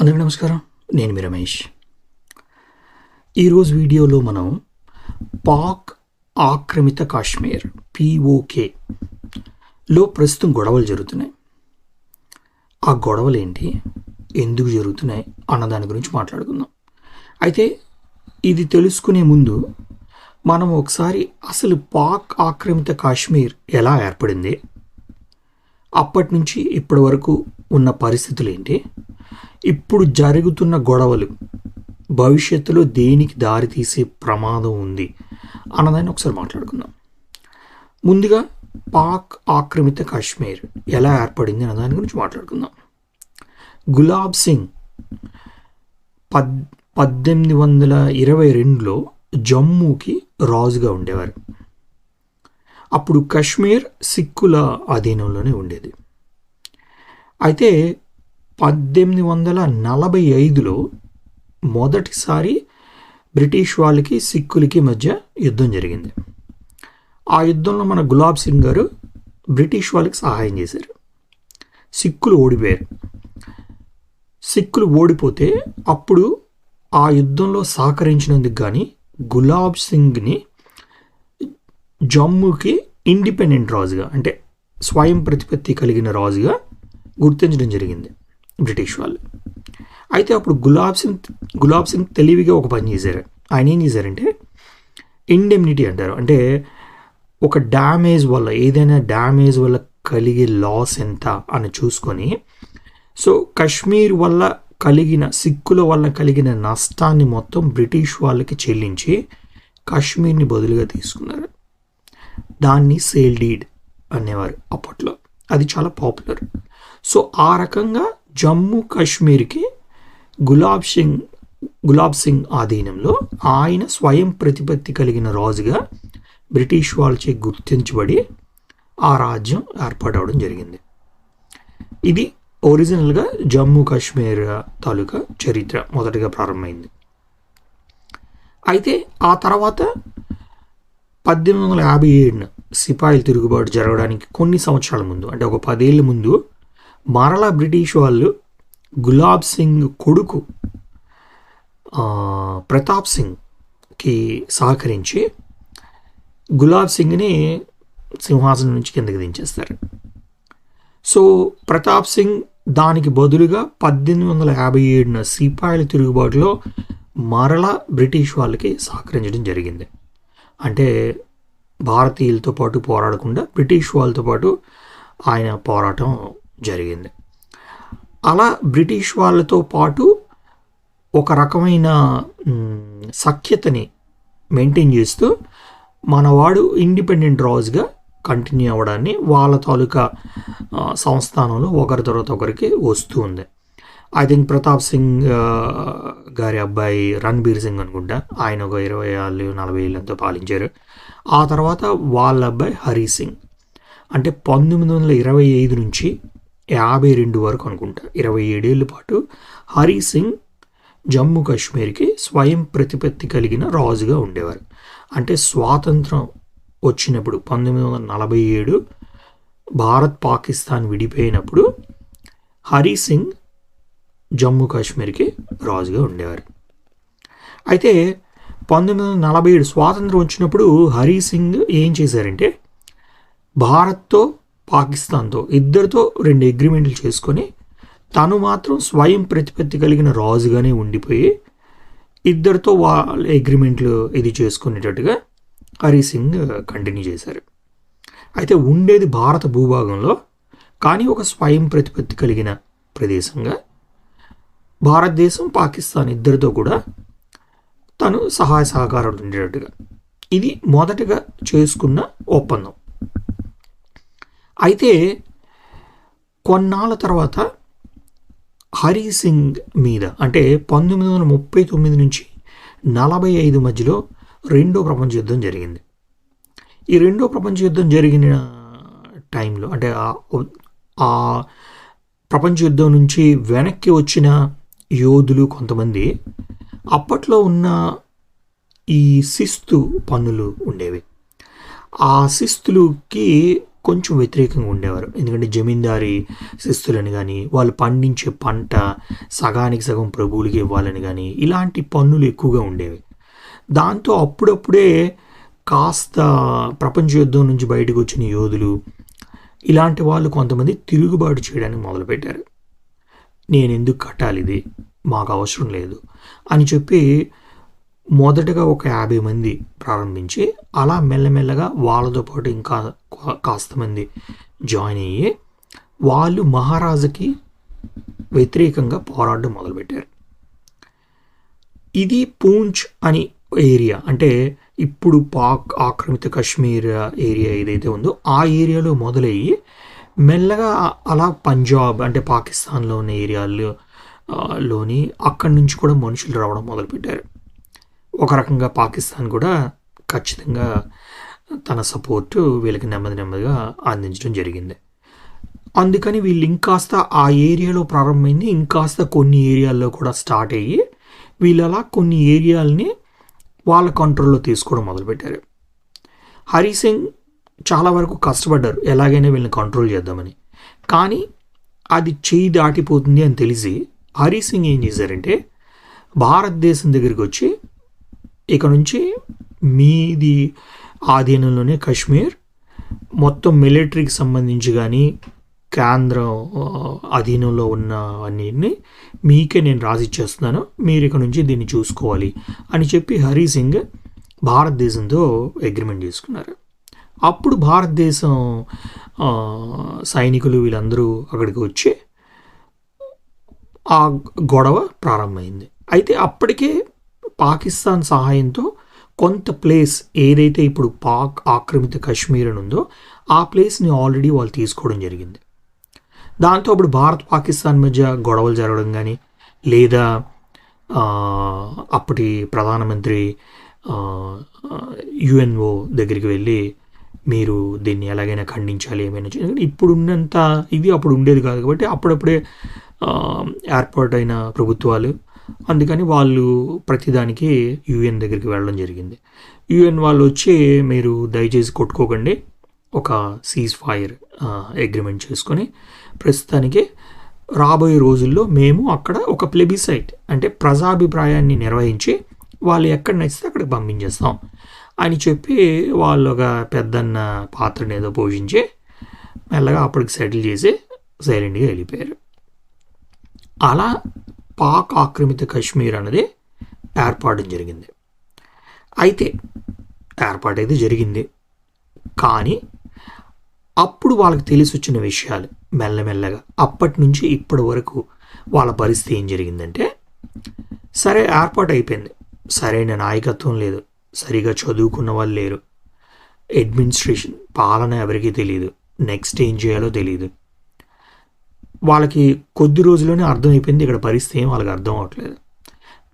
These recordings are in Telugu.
అందరికీ నమస్కారం. నేను మీ రమేష్. ఈరోజు వీడియోలో మనం పాక్ ఆక్రమిత కాశ్మీర్ పిఓకే లో ప్రస్తుతం గొడవలు జరుగుతున్నాయి. ఆ గొడవలు ఏంటి? ఎందుకు జరుగుతున్నాయి? అన్న దాని గురించి మాట్లాడుకుందాం. అయితే ఇది తెలుసుకునే ముందు మనం ఒకసారి అసలు పాక్ ఆక్రమిత కాశ్మీర్ ఎలా ఏర్పడింది? అప్పటి నుంచి ఇప్పటి వరకు ఉన్న పరిస్థితులు ఏంటి? ఇప్పుడు జరుగుతున్న గొడవలు భవిష్యత్తులో దేనికి దారితీసే ప్రమాదం ఉంది అన్నదాన్ని ఒకసారి మాట్లాడుకుందాం. ముందుగా పాక్ ఆక్రమిత కాశ్మీర్ ఎలా ఏర్పడింది అన్న దాని గురించి మాట్లాడుకుందాం. గులాబ్ సింగ్ పద్ పద్దెనిమిది వందల ఇరవై రెండులో జమ్మూకి రాజుగా ఉండేవారు. అప్పుడు కశ్మీర్ సిక్కుల అధీనంలోనే ఉండేది. అయితే పద్దెనిమిది వందల నలభై ఐదులో మొదటిసారి బ్రిటిష్ వాళ్ళకి సిక్కులకి మధ్య యుద్ధం జరిగింది. ఆ యుద్ధంలో మన గులాబ్ సింగ్ గారు బ్రిటిష్ వాళ్ళకి సహాయం చేశారు. సిక్కులు ఓడిపోయారు. సిక్కులు ఓడిపోతే అప్పుడు ఆ యుద్ధంలో సహకరించినందుకు కానీ గులాబ్ సింగ్ని జమ్మూకి ఇండిపెండెంట్ రాజుగా అంటే స్వయం ప్రతిపత్తి కలిగిన రాజుగా గుర్తించడం జరిగింది. బ్రిటిష్ వాళ్ళు. అయితే అప్పుడు గులాబ్ సింగ్ గులాబ్ సింగ్ తెలివిగా ఒక పని చేశారు. ఆయన ఏం చేశారంటే ఇండెమ్నిటీ అంటారు. అంటే ఒక డ్యామేజ్ వల్ల ఏదైనా డ్యామేజ్ వల్ల కలిగే లాస్ ఎంత అని చూసుకొని సో కశ్మీర్ వల్ల కలిగిన సిక్కుల వల్ల కలిగిన నష్టాన్ని మొత్తం బ్రిటిష్ వాళ్ళకి చెల్లించి కాశ్మీర్ని బదులుగా తీసుకున్నారు. దాన్ని సేల్ డీడ్ అనేవారు అప్పట్లో. అది చాలా పాపులర్. సో ఆ రకంగా జమ్మూ కాశ్మీర్కి గులాబ్ సింగ్ గులాబ్ సింగ్ ఆధీనంలో ఆయన స్వయం ప్రతిపత్తి కలిగిన రాజుగా బ్రిటిష్ వాళ్ళచే గుర్తించబడి ఆ రాజ్యం ఏర్పాటవడం జరిగింది. ఇది ఒరిజినల్గా జమ్మూ కాశ్మీర్ తాలూకా చరిత్ర మొదటగా ప్రారంభమైంది. అయితే ఆ తర్వాత పద్దెనిమిది వందల యాభై ఏడున సిపాయిల తిరుగుబాటు జరగడానికి కొన్ని సంవత్సరాల ముందు అంటే ఒక పదేళ్ళ ముందు మరలా బ్రిటిష్ వాళ్ళు గులాబ్ సింగ్ కొడుకు ప్రతాప్ సింగ్కి సహకరించి గులాబ్ సింగ్ని సింహాసనం నుంచి కిందకి దించేస్తారు. సో ప్రతాప్ సింగ్ దానికి బదులుగా పద్దెనిమిది వందల యాభై ఏడున సిపాయిల తిరుగుబాటులో మరలా బ్రిటిష్ వాళ్ళకి సహకరించడం జరిగింది. అంటే భారతీయులతో పాటు పోరాడకుండా బ్రిటిష్ వాళ్ళతో పాటు ఆయన పోరాటం జరిగింది. అలా బ్రిటిష్ వాళ్ళతో పాటు ఒక రకమైన సఖ్యతని మెయింటైన్ చేస్తూ మనవాడు ఇండిపెండెంట్ రాజుగా కంటిన్యూ అవ్వడాన్ని వాళ్ళ తాలూకా సంస్థానంలో ఒకరి తర్వాత ఒకరికి వస్తూ ఉంది. ఐ థింక్ ప్రతాప్ సింగ్ గారి అబ్బాయి రణ్బీర్ సింగ్ అనుకుంటా ఆయన ఒక ఇరవై ఏళ్ళు నలభై ఏళ్ళంతో పాలించారు. ఆ తర్వాత వాళ్ళ అబ్బాయి హరి సింగ్. అంటే పంతొమ్మిది వందల ఇరవై ఐదు నుంచి యాభై రెండు వరకు అనుకుంటా. ఇరవై ఏడేళ్ళ పాటు హరి సింగ్ జమ్మూ కాశ్మీర్కి స్వయం ప్రతిపత్తి కలిగిన రాజుగా ఉండేవారు. అంటే స్వాతంత్రం వచ్చినప్పుడు పంతొమ్మిది వందల నలభై ఏడు భారత్ పాకిస్తాన్ విడిపోయినప్పుడు హరి సింగ్ జమ్మూ కాశ్మీర్కి రాజుగా ఉండేవారు. అయితే పంతొమ్మిది వందల నలభై ఏడు స్వాతంత్రం వచ్చినప్పుడు హరి సింగ్ ఏం చేశారంటే భారత్తో పాకిస్తాన్తో ఇద్దరితో రెండు అగ్రిమెంట్లు చేసుకొని తను మాత్రం స్వయం ప్రతిపత్తి కలిగిన రాజుగానే ఉండిపోయి ఇద్దరితో వాళ్ళ అగ్రిమెంట్లు ఇది చేసుకునేటట్టుగా హరి సింగ్ కంటిన్యూ చేశారు. అయితే ఉండేది భారత భూభాగంలో కానీ ఒక స్వయం ప్రతిపత్తి కలిగిన ప్రదేశంగా భారతదేశం పాకిస్తాన్ ఇద్దరితో కూడా తను సహాయ సహకారాలు ఉండేటట్టుగా. ఇది మొదటగా చేసుకున్న ఒప్పందం. అయితే కొన్నాళ్ళ తర్వాత హరి సింగ్ మీద అంటే పంతొమ్మిది వందల ముప్పై తొమ్మిది నుంచి నలభై ఐదు మధ్యలో రెండో ప్రపంచ యుద్ధం జరిగింది. ఈ రెండో ప్రపంచ యుద్ధం జరిగిన టైంలో అంటే ఆ- ప్రపంచ యుద్ధం నుంచి వెనక్కి వచ్చిన యోధులు కొంతమంది అప్పట్లో ఉన్న ఈ శిస్తు పన్నులు ఉండేవి. ఆ శిస్తులకి కొంచెం వ్యతిరేకంగా ఉండేవారు. ఎందుకంటే జమీందారీ శిస్తులని కానీ వాళ్ళు పండించే పంట సగానికి సగం ప్రభువులకి ఇవ్వాలని కానీ ఇలాంటి పన్నులు ఎక్కువగా ఉండేవి. దాంతో అప్పుడప్పుడే కాస్త ప్రపంచ యుద్ధం నుంచి బయటకు వచ్చిన యోధులు ఇలాంటి వాళ్ళు కొంతమంది తిరుగుబాటు చేయడానికి మొదలుపెట్టారు. నేను ఎందుకు కట్టాలి ఇది? మాకు అవసరం లేదు అని చెప్పి మొదటగా ఒక యాభై మంది ప్రారంభించి అలా మెల్లమెల్లగా వాళ్ళతో పాటు ఇంకా కా- కాస్త మంది జాయిన్ అయ్యి వాళ్ళు మహారాజుకి వ్యతిరేకంగా పోరాటం మొదలుపెట్టారు. ఇది పూంచ్ అని ఏరియా అంటే ఇప్పుడు పాక్ ఆక్రమిత కాశ్మీర్ ఏరియా ఏదైతే ఉందో ఆ ఏరియాలో మొదలయ్యి మెల్లగా అలా పంజాబ్ అంటే పాకిస్తాన్లో ఉన్న ఏరియాల్లో లోని అక్కడి నుంచి కూడా మనుషులు రావడం మొదలుపెట్టారు. ఒక రకంగా పాకిస్తాన్ కూడా ఖచ్చితంగా తన సపోర్టు వీళ్ళకి నెమ్మది నెమ్మదిగా అందించడం జరిగింది. అందుకని వీళ్ళు ఇంకాస్త ఆ ఏరియాలో ప్రారంభమైంది ఇంకాస్త కొన్ని ఏరియాల్లో కూడా స్టార్ట్ అయ్యి వీళ్ళు అలా కొన్ని ఏరియాలని వాళ్ళ కంట్రోల్లో తీసుకోవడం మొదలుపెట్టారు. హరి సింగ్ చాలా వరకు కష్టపడ్డారు ఎలాగైనా వీళ్ళని కంట్రోల్ చేద్దామని. కానీ అది చేయి దాటిపోతుంది అని తెలిసి హరి సింగ్ ఏం చేశారంటే భారతదేశం దగ్గరికి వచ్చి ఇక నుంచి మీది ఆధీనంలోనే కాశ్మీర్. మొత్తం మిలిటరీకి సంబంధించి కానీ కేంద్రం అధీనంలో ఉన్న అన్నిటిని మీకే నేను రాసిచ్చేస్తున్నాను. మీరు ఇక నుంచి దీన్ని చూసుకోవాలి అని చెప్పి హరి సింగ్ భారతదేశంతో అగ్రిమెంట్ చేసుకున్నారు. అప్పుడు భారతదేశం సైనికులు వీళ్ళందరూ అక్కడికి వచ్చి ఆ గొడవ ప్రారంభమైంది. అయితే అప్పటికే పాకిస్తాన్ సహాయంతో కొంత ప్లేస్ ఏదైతే ఇప్పుడు పాక్ ఆక్రమిత కశ్మీర్ అని ఉందో ఆ ప్లేస్ని ఆల్రెడీ వాళ్ళు తీసుకోవడం జరిగింది దాంతో అప్పుడు భారత్ పాకిస్తాన్ మధ్య గొడవలు జరగడం కానీ లేదా అప్పటి ప్రధానమంత్రి యుఎన్ఓ దగ్గరికి వెళ్ళి మీరు దీన్ని ఎలాగైనా ఖండించాలి ఏమైనా చేయాలి. ఎందుకంటే ఇప్పుడు ఉన్నంత ఇది అప్పుడు ఉండేది కాదు కాబట్టి అప్పుడప్పుడే ఏర్పాటైన ప్రభుత్వాలు అందుకని వాళ్ళు ప్రతిదానికి యుఎన్ దగ్గరికి వెళ్ళడం జరిగింది. యుఎన్ వాళ్ళు వచ్చి మీరు దయచేసి కొట్టుకోకండి. ఒక సీజ్ ఫైర్ అగ్రిమెంట్ చేసుకొని ప్రస్తుతానికి రాబోయే రోజుల్లో మేము అక్కడ ఒక ప్లెబిసైట్ అంటే ప్రజాభిప్రాయాన్ని నిర్వహించి వాళ్ళు ఎక్కడ నచ్చితే అక్కడికి పంపించేస్తాం. అని చెప్పి వాళ్ళు ఒక పెద్దన్న పాత్రని ఏదో పోషించి మెల్లగా అప్పటికి సెటిల్ చేసి సైలెంట్గా వెళ్ళిపోయారు. అలా పాక్ ఆక్రమిత కశ్మీర్ అనేది ఏర్పాటు జరిగింది. అయితే ఏర్పాటైతే జరిగింది. కానీ అప్పుడు వాళ్ళకి తెలిసి వచ్చిన విషయాలు మెల్లమెల్లగా అప్పటి నుంచి ఇప్పటి వరకు వాళ్ళ పరిస్థితి ఏం జరిగిందంటే సరే ఏర్పాటు అయిపోయింది. సరైన నాయకత్వం లేదు. సరిగా చదువుకున్న వాళ్ళు లేరు. అడ్మినిస్ట్రేషన్ పాలన ఎవరికీ తెలియదు నెక్స్ట్ ఏం చేయాలో తెలియదు వాళ్ళకి కొద్ది రోజుల్లోనే అర్థమైపోయింది ఇక్కడ పరిస్థితి ఏం వాళ్ళకి అర్థం అవట్లేదు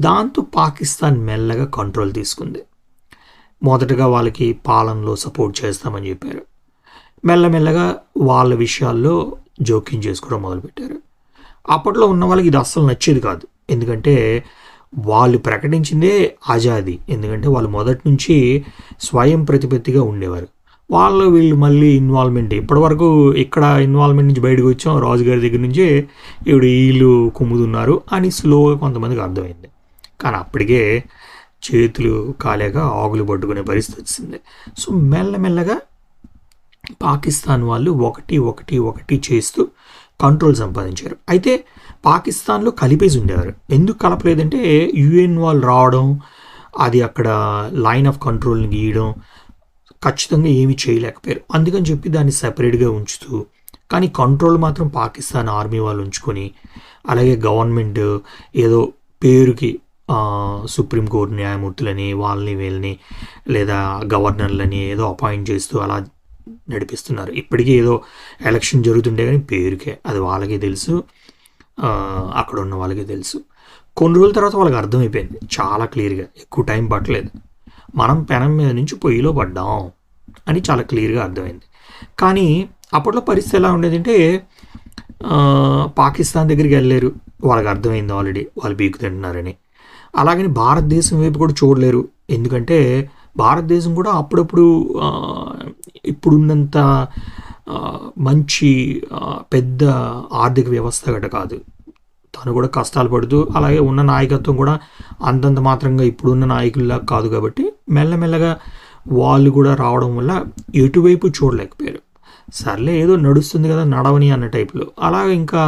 దాంతో పాకిస్తాన్ మెల్లగా కంట్రోల్ తీసుకుంది. మొదటగా వాళ్ళకి పాలనలో సపోర్ట్ చేస్తామని చెప్పారు. మెల్లమెల్లగా వాళ్ళ విషయాల్లో జోక్యం చేసుకోవడం మొదలుపెట్టారు. అప్పట్లో ఉన్న వాళ్ళకి ఇది అస్సలు నచ్చేది కాదు. ఎందుకంటే వాళ్ళు ప్రకటించిందే ఆజాది. ఎందుకంటే వాళ్ళు మొదటి నుంచి స్వయం ప్రతిపత్తిగా ఉండేవారు. వాళ్ళు వీళ్ళు మళ్ళీ ఇన్వాల్వ్మెంట్ ఇప్పటివరకు ఇక్కడ ఇన్వాల్వ్మెంట్ నుంచి బయటకు వచ్చాం. రాజుగారి దగ్గర నుంచే ఇప్పుడు వీళ్ళు కుమ్ముతున్నారు అని స్లోగా కొంతమందికి అర్థమైంది. కానీ అప్పటికే చేతులు కాలేక ఆకులు పట్టుకునే పరిస్థితి వచ్చింది. సో మెల్లమెల్లగా పాకిస్తాన్ వాళ్ళు ఒకటి ఒకటి ఒకటి చేస్తూ కంట్రోల్ సంపాదించారు. అయితే పాకిస్తాన్లో కలిపేసి ఉండేవారు. ఎందుకు కలపలేదంటే యుఎన్ వాళ్ళు రావడం అది అక్కడ లైన్ ఆఫ్ కంట్రోల్ని గీయడం ఖచ్చితంగా ఏమీ చేయలేకపోయారు. అందుకని చెప్పి దాన్ని సపరేట్గా ఉంచుతూ కానీ కంట్రోల్ మాత్రం పాకిస్తాన్ ఆర్మీ వాళ్ళు ఉంచుకొని అలాగే గవర్నమెంట్ ఏదో పేరుకి సుప్రీంకోర్టు న్యాయమూర్తులని వాళ్ళని వీళ్ళని లేదా గవర్నర్లని ఏదో అపాయింట్ చేస్తూ అలా నడిపిస్తున్నారు. ఇప్పటికీ ఏదో ఎలక్షన్ జరుగుతుండే కానీ పేరుకే అది వాళ్ళకే తెలుసు అక్కడ ఉన్న వాళ్ళకే తెలుసు. కొన్ని రోజుల తర్వాత వాళ్ళకి అర్థమైపోయింది. చాలా క్లియర్గా ఎక్కువ టైం పట్టలేదు. మనం పెనం మీద నుంచి పొయ్యిలో పడ్డాం అని చాలా క్లియర్గా అర్థమైంది. కానీ అప్పట్లో పరిస్థితి ఎలా ఉండేదంటే పాకిస్తాన్ దగ్గరికి వెళ్ళలేరు. వాళ్ళకి అర్థమైంది ఆల్రెడీ వాళ్ళు బీకు తింటున్నారని అలాగని భారతదేశం వైపు కూడా చూడలేరు. ఎందుకంటే భారతదేశం కూడా అప్పుడప్పుడు ఇప్పుడున్నంత మంచి పెద్ద ఆర్థిక వ్యవస్థ గట కాదు. తను కూడా కష్టాలు పడుతూ అలాగే ఉన్న నాయకత్వం కూడా అంతంత మాత్రంగా ఇప్పుడున్న నాయకుల్లా కాదు కాబట్టి మెల్లమెల్లగా వాళ్ళు కూడా రావడం వల్ల ఎటువైపు చూడలేకపోయారు. సర్లే ఏదో నడుస్తుంది కదా నడవని అన్న టైప్లో. అలా ఇంకా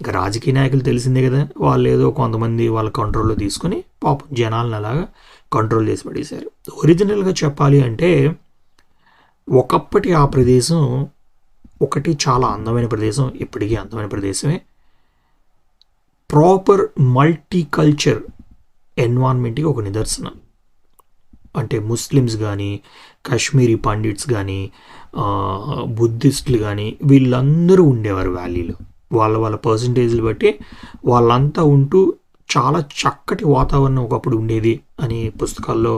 ఇంకా రాజకీయ నాయకులు తెలిసిందే కదా వాళ్ళు ఏదో కొంతమంది వాళ్ళ కంట్రోల్లో తీసుకొని పాపం జనాలను అలాగా కంట్రోల్ చేసి పడేశారు. ఒరిజినల్గా చెప్పాలి అంటే ఒకప్పటి ఆ ప్రదేశం ఒకటి చాలా అందమైన ప్రదేశం ఇప్పటికీ అందమైన ప్రదేశమే. ప్రాపర్ మల్టీ కల్చర్ ఎన్వాన్మెంట్కి ఒక నిదర్శనం. అంటే ముస్లిమ్స్ కానీ కాశ్మీరీ పండిట్స్ కానీ బుద్ధిస్టులు కానీ వీళ్ళందరూ ఉండేవారు వ్యాలీలో. వాళ్ళ వాళ్ళ పర్సంటేజ్లు బట్టి వాళ్ళంతా ఉంటూ చాలా చక్కటి వాతావరణం ఒకప్పుడు ఉండేది అని పుస్తకాల్లో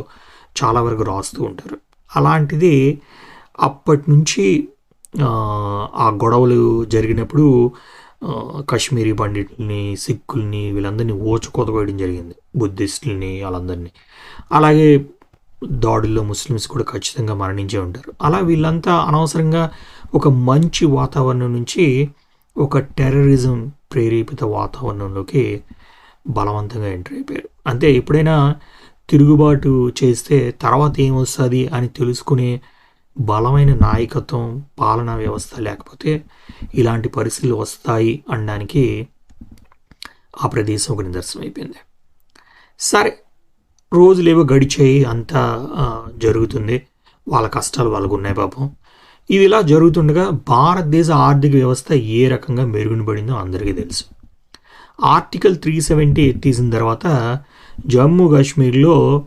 చాలా వరకు రాస్తూ ఉంటారు. అలాంటిది అప్పటి నుంచి ఆ గొడవలు జరిగినప్పుడు కాశ్మీరీ పండితుల్ని సిక్కుల్ని వీళ్ళందరినీ ఓచుకోతకోయడం జరిగింది. బుద్ధిస్టుల్ని వాళ్ళందరినీ. అలాగే దాడుల్లో ముస్లిమ్స్ కూడా ఖచ్చితంగా మరణించే ఉంటారు. అలా వీళ్ళంతా అనవసరంగా ఒక మంచి వాతావరణం నుంచి ఒక టెర్రరిజం ప్రేరేపిత వాతావరణంలోకి బలవంతంగా ఎంటర్ అయిపోయారు. అంతే ఎప్పుడైనా తిరుగుబాటు చేస్తే తర్వాత ఏమొస్తుంది అని తెలుసుకునే బలమైన నాయకత్వం పాలనా వ్యవస్థ లేకపోతే ఇలాంటి పరిస్థితులు వస్తాయి అనడానికి ఆ ప్రదేశం ఒక నిదర్శనం అయిపోయింది. సరే రోజులేవో గడిచాయి అంతా జరుగుతుంది. వాళ్ళ కష్టాలు వాళ్ళకు ఉన్నాయి పాపం. ఇది ఇలా జరుగుతుండగా భారతదేశ ఆర్థిక వ్యవస్థ ఏ రకంగా మెరుగునబడిందో అందరికీ తెలుసు. ఆర్టికల్ త్రీ సెవెంటీ ఎత్తేసిన తర్వాత జమ్మూ కాశ్మీర్లో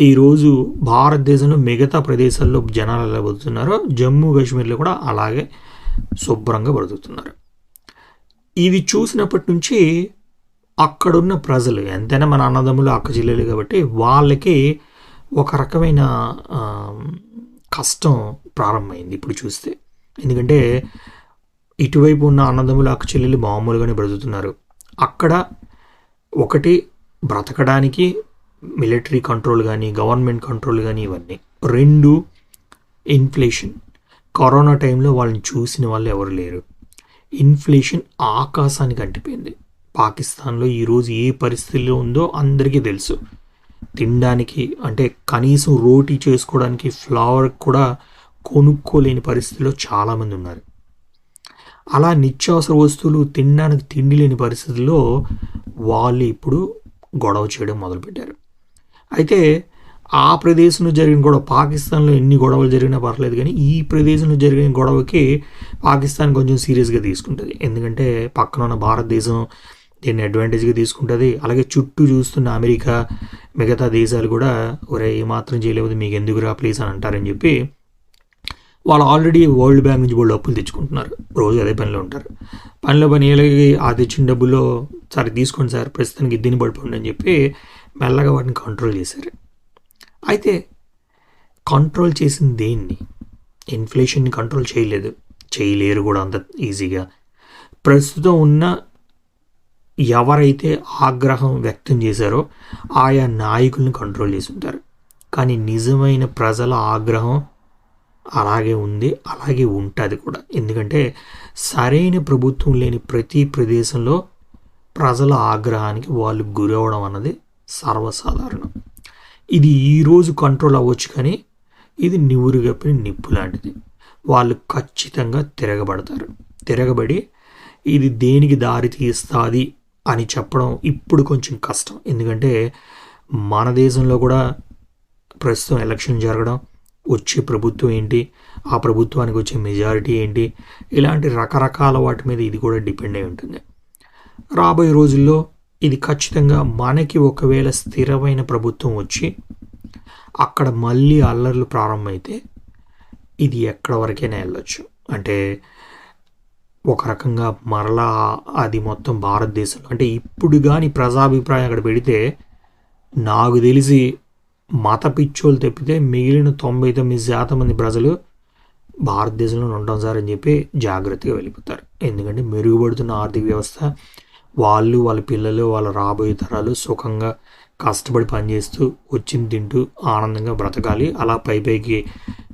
ఈరోజు భారతదేశంలో మిగతా ప్రదేశాల్లో జనాలు ఎలా బతుకుతున్నారో జమ్మూ కాశ్మీర్లో కూడా అలాగే శుభ్రంగా బ్రతుకుతున్నారు ఇది చూసినప్పటి నుంచి అక్కడున్న ప్రజలు ఎంతైనా మన అన్నదమ్ములు అక్క జిల్లాలు కాబట్టి వాళ్ళకి ఒక రకమైన కష్టం ప్రారంభమైంది ఇప్పుడు చూస్తే. ఎందుకంటే ఇటువైపు ఉన్న అన్నదమ్ములు అక్క చెల్లెలు మామూలుగానే బ్రతుకుతున్నారు. అక్కడ ఒకటి బ్రతకడానికి మిలిటరీ కంట్రోల్ కానీ గవర్నమెంట్ కంట్రోల్ కానీ ఇవన్నీ. రెండు ఇన్ఫ్లేషన్. కరోనా టైంలో వాళ్ళని చూసిన వాళ్ళు ఎవరు లేరు. ఇన్ఫ్లేషన్ ఆకాశానికి అంటిపోయింది. పాకిస్తాన్లో ఈరోజు ఏ పరిస్థితిలో ఉందో అందరికీ తెలుసు. తినడానికి అంటే కనీసం రోటీ చేసుకోవడానికి ఫ్లవర్ కూడా కొనుక్కోలేని పరిస్థితిలో చాలామంది ఉన్నారు. అలా నిత్యావసర వస్తువులు తినడానికి తిండి లేని పరిస్థితుల్లో వాళ్ళు ఇప్పుడు గొడవ చేయడం మొదలుపెట్టారు. అయితే ఆ ప్రదేశంలో జరిగిన గొడవ పాకిస్తాన్లో ఎన్ని గొడవలు జరిగినా పర్లేదు కానీ ఈ ప్రదేశంలో జరిగిన గొడవకి పాకిస్తాన్ కొంచెం సీరియస్గా తీసుకుంటుంది. ఎందుకంటే పక్కన ఉన్న భారతదేశం దీన్ని అడ్వాంటేజ్గా తీసుకుంటుంది. అలాగే చుట్టూ చూస్తున్న అమెరికా మిగతా దేశాలు కూడా ఒరే ఏమాత్రం చేయలేదు మీకు ఎందుకు రా ప్లీజ్ అని అంటారని చెప్పి వాళ్ళు ఆల్రెడీ వరల్డ్ బ్యాంక్ నుంచి వాళ్ళు అప్పులు తెచ్చుకుంటున్నారు. రోజు అదే పనిలో ఉంటారు. పనిలో పని ఏళ్ళకి ఆ తెచ్చిన డబ్బులో సరే తీసుకోండి సార్ ప్రస్తుతానికి దీన్ని పడిపోండి అని చెప్పి మెల్లగా వాటిని కంట్రోల్ చేశారు. అయితే కంట్రోల్ చేసిన దేన్ని? ఇన్ఫ్లేషన్ని కంట్రోల్ చేయలేదు. చేయలేరు కూడా అంత ఈజీగా ప్రస్తుతం ఉన్న ఎవరైతే ఆగ్రహం వ్యక్తం చేశారో ఆయా నాయకుల్ని కంట్రోల్ చేసి ఉంటారు. కానీ నిజమైన ప్రజల ఆగ్రహం అలాగే ఉంది అలాగే ఉంటుంది కూడా. ఎందుకంటే సరైన ప్రభుత్వం లేని ప్రతి ప్రదేశంలో ప్రజల ఆగ్రహానికి వాళ్ళు గురవడం అన్నది సర్వసాధారణం. ఇది ఈరోజు కంట్రోల్ అవ్వచ్చు కానీ ఇది నివురుగప్పిన నిప్పు లాంటిది. వాళ్ళు ఖచ్చితంగా తిరగబడతారు. తిరగబడి ఇది దేనికి దారి తీస్తుంది అని చెప్పడం ఇప్పుడు కొంచెం కష్టం. ఎందుకంటే మన దేశంలో కూడా ప్రస్తుతం ఎలక్షన్ జరగడం వచ్చే ప్రభుత్వం ఏంటి ఆ ప్రభుత్వానికి వచ్చే మెజారిటీ ఏంటి ఇలాంటి రకరకాల వాటి మీద ఇది కూడా డిపెండ్ అయి ఉంటుంది. రాబోయే రోజుల్లో ఇది ఖచ్చితంగా మనకి ఒకవేళ స్థిరమైన ప్రభుత్వం వచ్చి అక్కడ మళ్ళీ అల్లర్లు ప్రారంభమైతే ఇది ఎక్కడ వరకైనా వెళ్ళొచ్చు. అంటే ఒక రకంగా మరలా అది మొత్తం భారతదేశంలో అంటే ఇప్పుడు కానీ ప్రజాభిప్రాయం అక్కడ పెడితే నాకు తెలిసి మత పిచ్చోలు తప్పితే మిగిలిన తొంభై తొమ్మిది శాతం మంది ప్రజలు భారతదేశంలో ఉంటాం సార్ అని చెప్పి జాగ్రత్తగా వెళ్ళిపోతారు. ఎందుకంటే మెరుగుపడుతున్న ఆర్థిక వ్యవస్థ వాళ్ళు వాళ్ళ పిల్లలు వాళ్ళ రాబోయే తరాలు సుఖంగా కష్టపడి పనిచేస్తూ వచ్చింది తింటూ ఆనందంగా బ్రతకాలి. అలా పై పైకి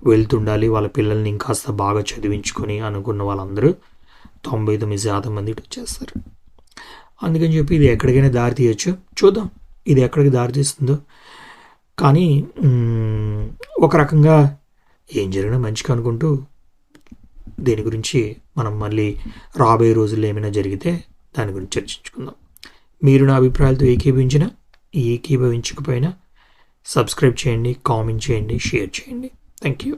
వెళ్తుండాలి. వాళ్ళ పిల్లల్ని ఇంకాస్త బాగా చదివించుకొని అనుకున్న వాళ్ళందరూ తొంభై తొమ్మిది శాతం మంది ఇటు వచ్చేస్తారు. అందుకని చెప్పి ఇది ఎక్కడికైనా దారి తీయచ్చు. చూద్దాం ఇది ఎక్కడికి దారి తీస్తుందో. కానీ ఒక రకంగా ఏం జరిగినా మంచిగా అనుకుంటూ దీని గురించి మనం మళ్ళీ రాబోయే రోజుల్లో ఏమైనా జరిగితే దాని గురించి చర్చించుకుందాం. మీరు నా అభిప్రాయాలతో ఏకీభవించిన ఏకీభవించకపోయినా సబ్స్క్రైబ్ చేయండి కామెంట్ చేయండి షేర్ చేయండి. Thank you